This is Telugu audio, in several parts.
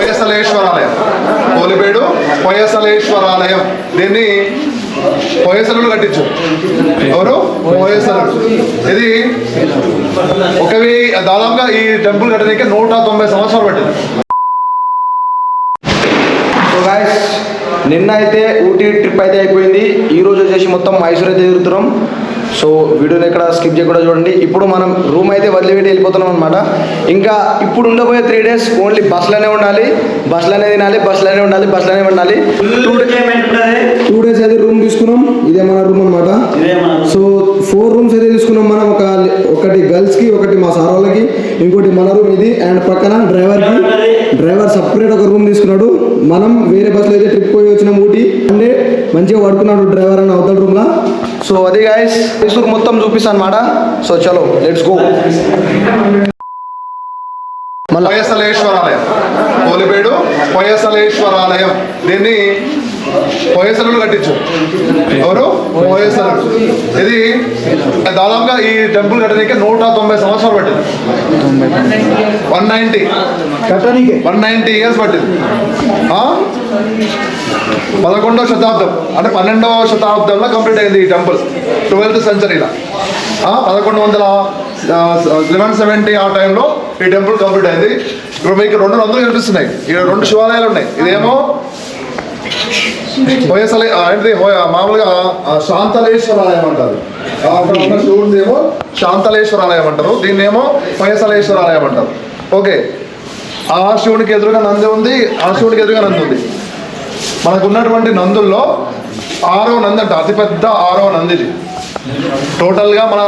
పొయసలేశ్వరాలయం. కోలిపేడు పొయసలేశ్వరాలయం. దీన్ని? పొయసలు కట్టించు. ఎవరు? పొయసలు ఇది ఒకవి దాదాపుగా ఈ టెంపుల్ కట్టడానికి నూట తొంభై సంవత్సరాలు పట్టింది. నిన్న అయితే ఊటీ ట్రిప్ అయితే అయిపోయింది. ఈ రోజు వచ్చేసి మొత్తం మైసూర్ అయితే తిరుగుతున్నాం. సో వీడియోని ఎక్కడ స్కిప్ చేయకుండా చూడండి. ఇప్పుడు మనం రూమ్ అయితే వదిలిపెట్టి వెళ్ళిపోతున్నాం అనమాట ఇంకా ఇప్పుడు ఉండబోయే త్రీ డేస్ ఓన్లీ బస్సులోనే ఉండాలి. బస్సులోనే తినాలి బస్సులోనే ఉండాలి బస్సులోనే ఉండాలి. టూ డేస్ అయితే రూమ్ తీసుకున్నాం. ఇదే మన రూమ్ అనమాట సో ఫోర్ రూమ్స్ అయితే తీసుకున్నాం మనం. ఒక ఒకటి గర్ల్స్కి ఒకటి మా సార్ వాళ్ళకి ఇంకోటి మన రూమ్ ఇది. అండ్ పక్కన డ్రైవర్కి. డ్రైవర్ సపరేట్ ఒక రూమ్ తీసుకున్నాడు. మనం వేరే బస్సులో అయితే ట్రిప్ పోయి వచ్చినాం ఊటీ. అంటే మంచిగా పడుకున్నాడు డ్రైవర్ అని అవతల రూమ్ లా. సో అది గాయస్ మైసూర్ మొత్తం చూపిస్తాను అనమాట సో చలో లెట్స్ గో పొయసలేశ్వరాలయం. కోలిపేడు పొయసలేశ్వరాలయం. దీన్ని పొయసలు కట్టించు ఎవరు? పొయసలు ఇది దాదాపుగా ఈ టెంపుల్ కట్టడానికి నూట తొంభై సంవత్సరాలు పట్టింది. One ninety. కట్టనీకే? One ninety years పట్టింది. ఆ? పదకొండవ శతాబ్దం అంటే పన్నెండవ శతాబ్దంలో కంప్లీట్ అయింది ఈ టెంపుల్ ట్వెల్త్ సెంచరీలో పదకొండు వందల లెవెన్ సెవెంటీ ఆ టైంలో ఈ టెంపుల్ కంప్లీట్ అయింది. ఇప్పుడు మీకు రెండు రంగులు కనిపిస్తున్నాయి. ఇక్కడ రెండు శివాలయాలు ఉన్నాయి. ఇదేమో హోయసలే ఏంటిది? మామూలుగా శాంతలేశ్వరాలయం అంటారు. ఆ, శివుడిది ఏమో శాంతలేశ్వరాలయం అంటారు. దీన్ని ఏమో హోయసలేశ్వరాలయం అంటారు. ఓకే. ఆ శివునికి ఎదురుగా నంది ఉంది ఆ శివునికి ఎదురుగా నంది ఉంది. మనకు ఉన్నటువంటి నందుల్లో ఆరో నంది అంట అతిపెద్ద ఆరో నంది ఇది టోటల్గా మన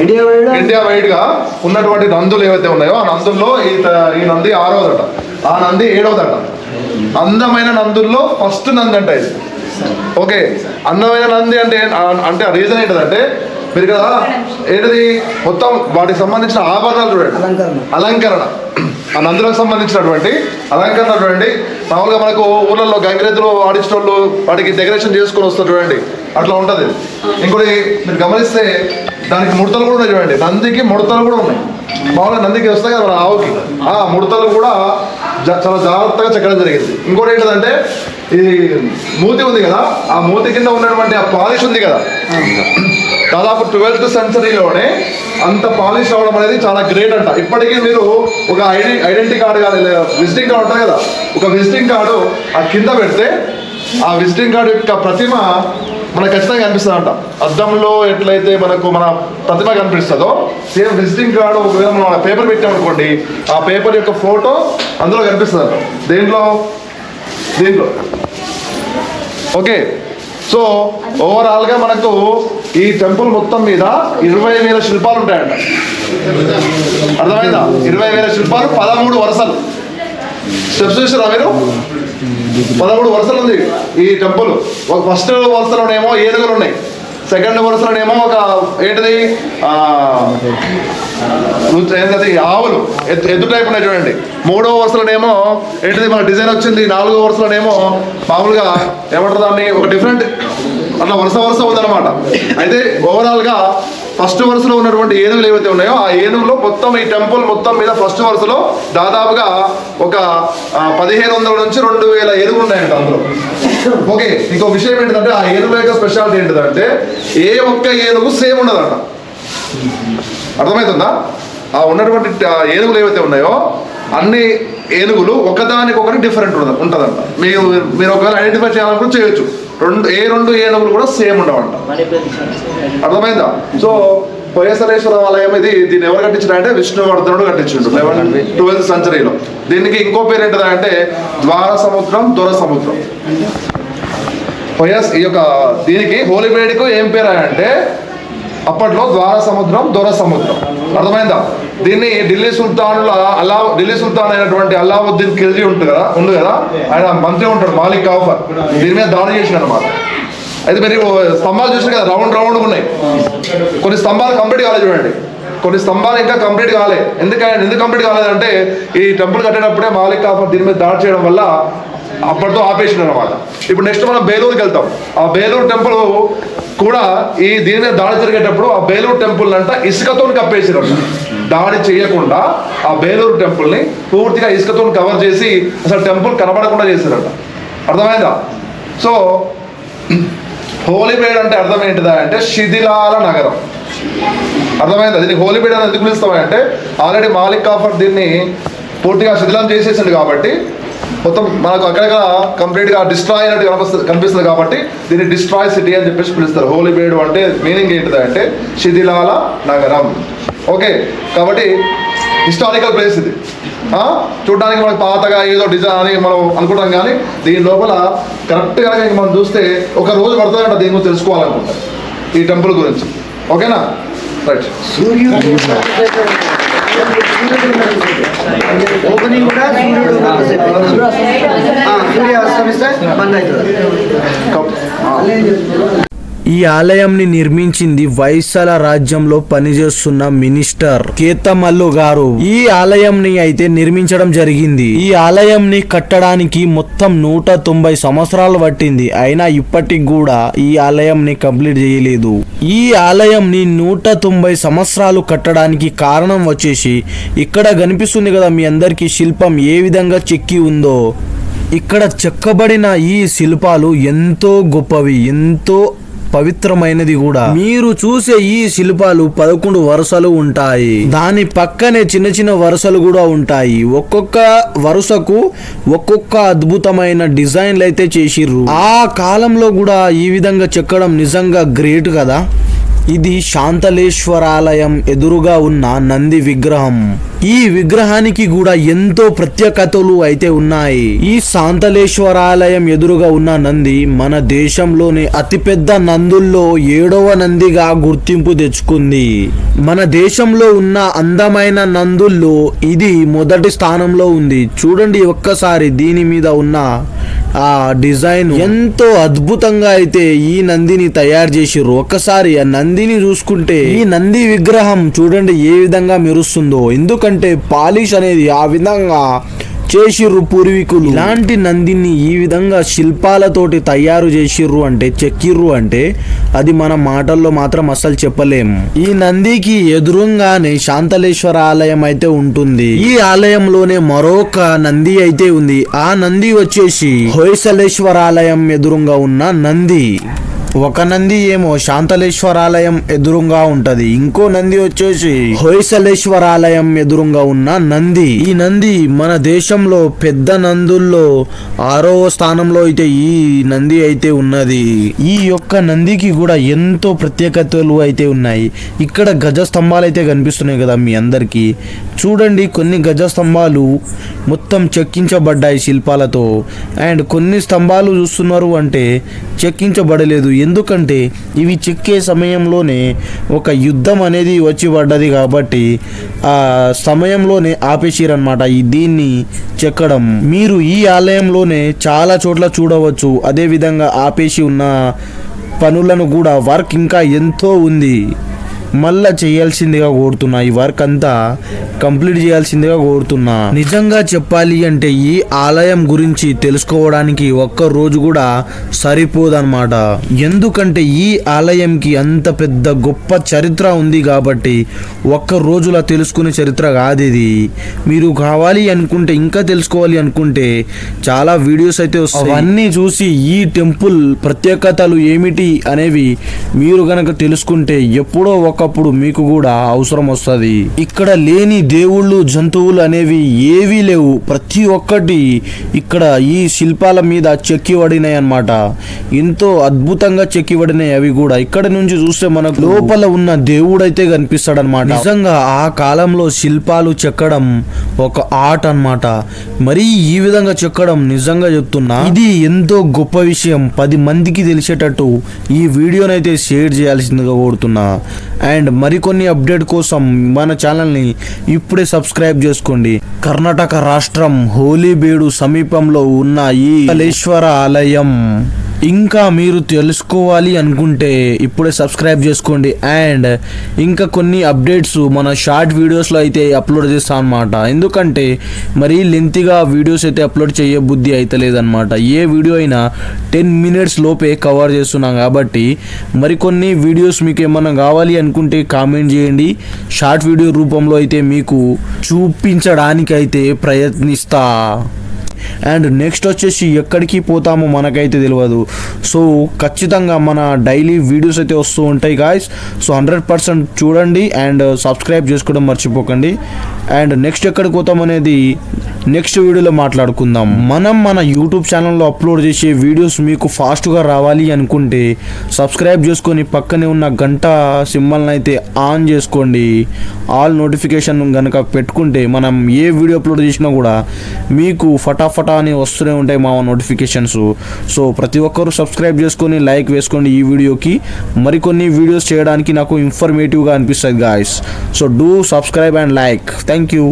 ఇండియా ఇండియా వైడ్గా ఉన్నటువంటి నందులు ఏవైతే ఉన్నాయో ఆ నందుల్లో ఈ ఈ నంది ఆరవదట. ఆ నంది ఏడవదట. అందమైన నందుల్లో ఫస్ట్ నంది అంట ఇది. ఓకే అందమైన నంది అంటే అంటే రీజన్ ఏంటంటే మీరు కదా? ఏంటిది? మొత్తం వాటికి సంబంధించిన ఆభరణాలు చూడండి. అలంకరణ. నందులకు సంబంధించినటువంటి అలంకరణ చూడండి. మామూలుగా మనకు ఊళ్ళల్లో గంగిరెద్దులు ఆడించిన వాళ్ళు వాటికి డెకరేషన్ చేసుకొని వస్తారు చూడండి. అట్లా ఉంటుంది. ఇంకోటి మీరు గమనిస్తే దానికి ముడతలు కూడా ఉన్నాయి చూడండి. నందికి ముడతలు కూడా ఉన్నాయి. మామూలుగా నందికి వస్తాయి కదా మన ఆవుకి. ఆ ముడతలు కూడా చాలా జాగ్రత్తగా చెక్కడం జరిగింది. ఇంకోటి ఏంటంటే ఇది మూతి ఉంది కదా ఆ మూతి కింద ఉన్నటువంటి ఆ పాలిష్ ఉంది కదా. దాదాపు ట్వెల్త్ సెంచరీలోనే అంత పాలిష్ అవ్వడం అనేది చాలా గ్రేట్ అంట. ఇప్పటికీ మీరు ఒక ఐడి ఐడెంటిటీ కార్డు కానీ విజిటింగ్ కార్డు ఉంటుంది కదా ఒక విజిటింగ్ కార్డు ఆ కింద పెడితే ఆ విజిటింగ్ కార్డు యొక్క ప్రతిమ మనకు ఖచ్చితంగా కనిపిస్తుంది అంట అద్దంలో ఎట్లయితే మనకు మన ప్రతిమ కనిపిస్తుందో సేమ్ విజిటింగ్ కార్డు ఒకవేళ మనం పేపర్ పెట్టామనుకోండి ఆ పేపర్ యొక్క ఫోటో అందులో కనిపిస్తుంది అంట దేంట్లో? దీంట్లో ఓకే సో ఓవరాల్గా మనకు ఈ టెంపుల్ మొత్తం మీద ఇరవై వేల శిల్పాలు ఉంటాయంట. అర్థమైందా? ఇరవై వేల శిల్పాలు పదమూడు వరుసలు. స్టెప్స్ చూసారా మీరు? పదమూడు వరుసలు ఉంది. ఈ టెంపుల్. ఒక ఫస్ట్ వరుసలోనేమో ఏనుగులు ఉన్నాయి సెకండ్ వరుసలోనేమో ఒక ఏంటిది? ఏంటది? ఆవులు. ఎత్తు ఎద్దు టైప్ ఉన్నాయి చూడండి. మూడో వరుసలోనేమో ఏంటిది? మన డిజైన్ వచ్చింది. నాలుగో వరుసలోనేమో మామూలుగా ఏమంటారు దాన్ని? ఒక డిఫరెంట్ అట్లా వరుస వరుస ఉందన్నమాట. అయితే ఓవరాల్గా ఫస్ట్ వరుసలో ఉన్నటువంటి ఏనుగులు ఏవైతే ఉన్నాయో ఆ ఏనుగులో మొత్తం ఈ టెంపుల్ మొత్తం మీద ఫస్ట్ వరుసలో దాదాపుగా ఒక పదిహేను వందల నుంచి రెండు వేల ఏనుగులు ఉన్నాయంట అందులో. ఓకే ఇంకో విషయం ఏంటంటే ఆ ఏనుగుల యొక్క స్పెషాలిటీ ఏంటంటే ఏ ఒక్క ఏనుగు సేమ్ ఉండదంట. అర్థమవుతుందా ఆ ఉన్నటువంటి ఏనుగులు ఏవైతే ఉన్నాయో అన్ని ఏనుగులు ఒకదానికొకటి డిఫరెంట్ ఉండదు ఉంటుందంట. మీరు మీరు ఒకవేళ ఐడెంటిఫై చేయాలనుకుంటే చేయొచ్చు. రెండు ఏ రెండు ఏనుగులు కూడా సేమ్ ఉండవంట. అర్థమైందా? సో పొయసలేశ్వర ఆలయం ఇది దీన్ని ఎవరు కట్టించారంటే విష్ణువర్ధనుడు కట్టించిండు లెవెన్ ట్వెల్త్ సెంచరీలో. దీనికి ఇంకో పేరు ఏంటిదంటే ద్వార సముద్రం దొర సముద్రం పొయస్ ఈ యొక్క దీనికి హోలీబేడికు ఏం పేరు అంటే అప్పట్లో ద్వార సముద్రం దొర సముద్రం. అర్థమైందా? దీన్ని ఢిల్లీ సుల్తానుల అలా ఢిల్లీ సుల్తాన్ అయినటువంటి అల్లావుద్దీన్ ఖిల్జీ ఉంటుంది కదా ఉంది కదా? ఆయన మంత్రి ఉంటాడు మాలిక్ కాఫర్. దీని మీద దాడి చేసిన అనమాట అయితే మీరు స్తంభాలు చూసారు కదా రౌండ్ రౌండ్ ఉన్నాయి. కొన్ని స్తంభాలు కంప్లీట్ కాలేదు చూడండి. కొన్ని స్తంభాలు ఇంకా కంప్లీట్ కాలే. ఎందుకంటే ఎందుకు కంప్లీట్ కాలేదంటే ఈ టెంపుల్ కట్టేటప్పుడే మాలిక్ కాఫర్ దీని మీద దాడి చేయడం వల్ల అప్పటితో ఆపేసిన అనమాట ఇప్పుడు నెక్స్ట్ మనం బేలూరుకి వెళ్తాం. ఆ బేలూరు టెంపుల్ కూడా ఈ దీని మీద దాడి జరిగేటప్పుడు ఆ బేలూరు టెంపుల్ అంట ఇసుకతో కప్పేసారు దాడి చేయకుండా ఆ బేలూరు టెంపుల్ని పూర్తిగా ఇసుకతో కవర్ చేసి అసలు టెంపుల్ కనబడకుండా చేశారంట అర్థమైందా? సో హోలీ హోలీబేడ్ అంటే అర్థం ఏంటిదా అంటే శిథిలాల నగరం. అర్థమైందా? దీన్ని హోలీబేడ్ అని ఎందుకు పిలుస్తామంటే ఆల్రెడీ మాలిక్ కాఫర్ దీన్ని పూర్తిగా శిథిలం చేసేసింది కాబట్టి మొత్తం మనకు అక్కడక్కడ కంప్లీట్గా డిస్ట్రాయ్ అనేది కనిపిస్తుంది కనిపిస్తుంది కాబట్టి దీన్ని డిస్ట్రాయ్ సిటీ అని చెప్పేసి పిలుస్తారు. హోలీ బీడు అంటే మీనింగ్ ఏంటిది అంటే శిథిలాల నగరం. ఓకే కాబట్టి హిస్టారికల్ ప్లేస్ ఇది. చూడడానికి మనకు పాతగా ఏదో డిజైన్ అని మనం అనుకుంటాం కానీ దీని లోపల కరెక్ట్గా మనం చూస్తే ఒక రోజు పడుతుందంట దీని గురించి తెలుసుకోవాలనుకుంటాం. ఈ టెంపుల్ గురించి. ఓకేనా రైట్ ఓపెనింగ్ కూడా సూర్యుడు ఆ, సూర్య అస్తమిస్తే బంద్ అవుతుంది ఈ ఆలయంని నిర్మించింది వైశాల రాజ్యంలో పనిచేస్తున్న మినిస్టర్ కేతమల్లు గారు. ఈ ఆలయంని అయితే నిర్మించడం జరిగింది. ఈ ఆలయంని కట్టడానికి మొత్తం నూట తొంభై సంవత్సరాలు పట్టింది. అయినా ఇప్పటికి కూడా ఈ ఆలయంని కంప్లీట్ చేయలేదు. ఈ ఆలయంని నూట తొంభై సంవత్సరాలు కట్టడానికి కారణం వచ్చేసి ఇక్కడ కనిపిస్తుంది కదా మీ అందరికీ శిల్పం ఏ విధంగా చెక్కి ఉందో. ఇక్కడ చెక్కబడిన ఈ శిల్పాలు ఎంతో గొప్పవి ఎంతో పవిత్రమైనది కూడా. మీరు చూసే ఈ శిల్పాలు పదకొండు వరుసలు ఉంటాయి. దాని పక్కనే చిన్న చిన్న వరుసలు కూడా ఉంటాయి. ఒక్కొక్క వరుసకు ఒక్కొక్క అద్భుతమైన డిజైన్లు అయితే చేసిర్రు. ఆ కాలంలో కూడా ఈ విధంగా చెక్కడం నిజంగా గ్రేట్ కదా? ఇది శాంతలేశ్వరాలయం ఎదురుగా ఉన్న నంది విగ్రహం. ఈ విగ్రహానికి కూడా ఎంతో ప్రత్యేకతలు అయితే ఉన్నాయి. ఈ శాంతలేశ్వరాలయం ఎదురుగా ఉన్న నంది మన దేశంలోని అతిపెద్ద నందుల్లో ఏడవ నందిగా గుర్తింపు తెచ్చుకుంది. మన దేశంలో ఉన్న అందమైన నందుల్లో ఇది మొదటి స్థానంలో ఉంది. చూడండి ఒక్కసారి దీని మీద ఉన్న ఆ డిజైన్ ఎంతో అద్భుతంగా అయితే ఈ నందిని తయారు చేసిర్రు. ఒక్కసారి ఆ నందిని చూసుకుంటే ఈ నంది విగ్రహం చూడండి ఏ విధంగా మెరుస్తుందో. ఎందుకంటే పాలిష్ అనేది ఆ విధంగా చేసిర్రు పూర్వీకులు. ఇలాంటి నందిని ఈ విధంగా శిల్పాలతోటి తయారు చేసిర్రు అంటే చెక్కిర్రు అంటే అది మన మాటల్లో మాత్రం అస్సలు చెప్పలేం. ఈ నందికి ఎదురుగానే శాంతలేశ్వర ఆలయం అయితే ఉంటుంది. ఈ ఆలయంలోనే మరొక నంది అయితే ఉంది. ఆ నంది వచ్చేసి హొయసలేశ్వర ఆలయం ఎదురుగా ఉన్న నంది. ఒక నంది ఏమో శాంతలేశ్వరాలయం ఎదురుగా ఉంటది. ఇంకో నంది వచ్చేసి హొయసలేశ్వరాలయం ఎదురుగా ఉన్న నంది. ఈ నంది మన దేశంలో పెద్ద నందుల్లో ఆరవ స్థానంలో అయితే ఈ నంది అయితే ఉన్నది. ఈ యొక్క నందికి కూడా ఎంతో ప్రత్యేకతలు అయితే ఉన్నాయి. ఇక్కడ గజ స్తంభాలు అయితే కనిపిస్తున్నాయి కదా మీ అందరికీ. చూడండి కొన్ని గజ స్తంభాలు మొత్తం చెక్కించబడ్డాయి శిల్పాలతో. అండ్ కొన్ని స్తంభాలు చూస్తున్నారు అంటే చెక్కించబడలేదు. ఎందుకంటే ఇవి చెక్కే సమయంలోనే ఒక యుద్ధం అనేది వచ్చి పడ్డది కాబట్టి ఆ సమయంలోనే ఆపేసిరనమాట ఈ దీన్ని చెక్కడం. మీరు ఈ ఆలయంలోనే చాలా చోట్ల చూడవచ్చు. అదేవిధంగా ఆపేసి ఉన్న పనులను కూడా వర్క్ ఇంకా ఎంతో ఉంది. మళ్ళా చేయాల్సిందిగా కోరుతున్నా. ఈ వర్క్ అంతా కంప్లీట్ చేయాల్సిందిగా కోరుతున్నా. నిజంగా చెప్పాలి అంటే ఈ ఆలయం గురించి తెలుసుకోవడానికి ఒక్క రోజు కూడా సరిపోదన్నమాట. ఎందుకంటే ఈ ఆలయంకి అంత పెద్ద గొప్ప చరిత్ర ఉంది కాబట్టి ఒక్క రోజులా తెలుసుకునే చరిత్ర కాదు ఇది మీరు కావాలి అనుకుంటే ఇంకా తెలుసుకోవాలి అనుకుంటే చాలా వీడియోస్ అయితే వస్తాయి. అవన్నీ చూసి ఈ టెంపుల్ ప్రత్యేకతలు ఏమిటి అనేవి మీరు కనుక తెలుసుకుంటే ఎప్పుడో ఒక ఒకప్పుడు మీకు కూడా అవసరం వస్తుంది. ఇక్కడ లేని దేవుళ్ళు జంతువులు అనేవి ఏవీ లేవు. ప్రతి ఒక్కటి ఇక్కడ ఈ శిల్పాల మీద చెక్కిబడినాయి అన్నమాట ఎంతో అద్భుతంగా చెక్కిబడినాయి అవి కూడా. ఇక్కడ నుంచి చూస్తే మనకు లోపల ఉన్న దేవుడైతే కనిపిస్తాడు అనమాట నిజంగా ఆ కాలంలో శిల్పాలు చెక్కడం ఒక ఆర్ట్ అన్నమాట మరి ఈ విధంగా చెక్కడం నిజంగా చెప్తున్నా ఇది ఎంతో గొప్ప విషయం. పది మందికి తెలిసేటట్టు ఈ వీడియోనైతే షేర్ చేయాల్సిందిగా కోరుతున్నా. అండ్ మరికొన్ని అప్డేట్ కోసం మన ఛానల్ని ఇప్పుడే సబ్స్క్రైబ్ చేసుకోండి. కర్ణాటక రాష్ట్రం హోలీబేడు సమీపంలో ఉన్న ఈ కలేశ్వర ఆలయం. ఇంకా మీరు తెలుసుకోవాలి అనుకుంటే ఇప్పుడే సబ్స్క్రైబ్ చేసుకోండి. అండ్ ఇంకా కొన్ని అప్డేట్స్ మన షార్ట్ వీడియోస్లో అయితే అప్లోడ్ చేస్తాం అనమాట ఎందుకంటే మరీ లెంతిగా వీడియోస్ అయితే అప్లోడ్ చేయ బుద్ధి అయితే లేదనమాట ఏ వీడియో అయినా టెన్ మినిట్స్ లోపే కవర్ చేస్తున్నాం కాబట్టి మరికొన్ని వీడియోస్ మీకు ఏమన్నా కావాలి అనుకుంటే కామెంట్ చేయండి. షార్ట్ వీడియో రూపంలో అయితే మీకు చూపించడానికైతే ప్రయత్నిస్తా. అండ్ నెక్స్ట్ వచ్చేసి ఎక్కడికి పోతామో మనకైతే తెలియదు సో ఖచ్చితంగా మన డైలీ వీడియోస్ అయితే వస్తూ ఉంటాయి గాయస్ సో హండ్రెడ్ పర్సెంట్ చూడండి అండ్ సబ్స్క్రైబ్ చేసుకోవడం మర్చిపోకండి. అండ్ నెక్స్ట్ ఎక్కడికి పోతాం అనేది నెక్స్ట్ వీడియోలో మాట్లాడుకుందాం. మనం మన యూట్యూబ్ ఛానల్లో అప్లోడ్ చేసే వీడియోస్ మీకు ఫాస్ట్గా రావాలి అనుకుంటే సబ్స్క్రైబ్ చేసుకొని పక్కనే ఉన్న గంట సింబల్ని అయితే ఆన్ చేసుకోండి. ఆల్ నోటిఫికేషన్ కనుక పెట్టుకుంటే మనం ఏ వీడియో అప్లోడ్ చేసినా కూడా మీకు ఫటాఫట్ అని వస్తూనే ఉంటాయి మా నోటిఫికేషన్స్ సో ప్రతి ఒక్కరూ సబ్స్క్రైబ్ చేసుకొని లైక్ వేసుకోండి ఈ వీడియోకి. మరికొన్ని వీడియోస్ చేయడానికి నాకు ఇన్ఫర్మేటివ్గా అనిపిస్తుంది guys so do subscribe and like thank you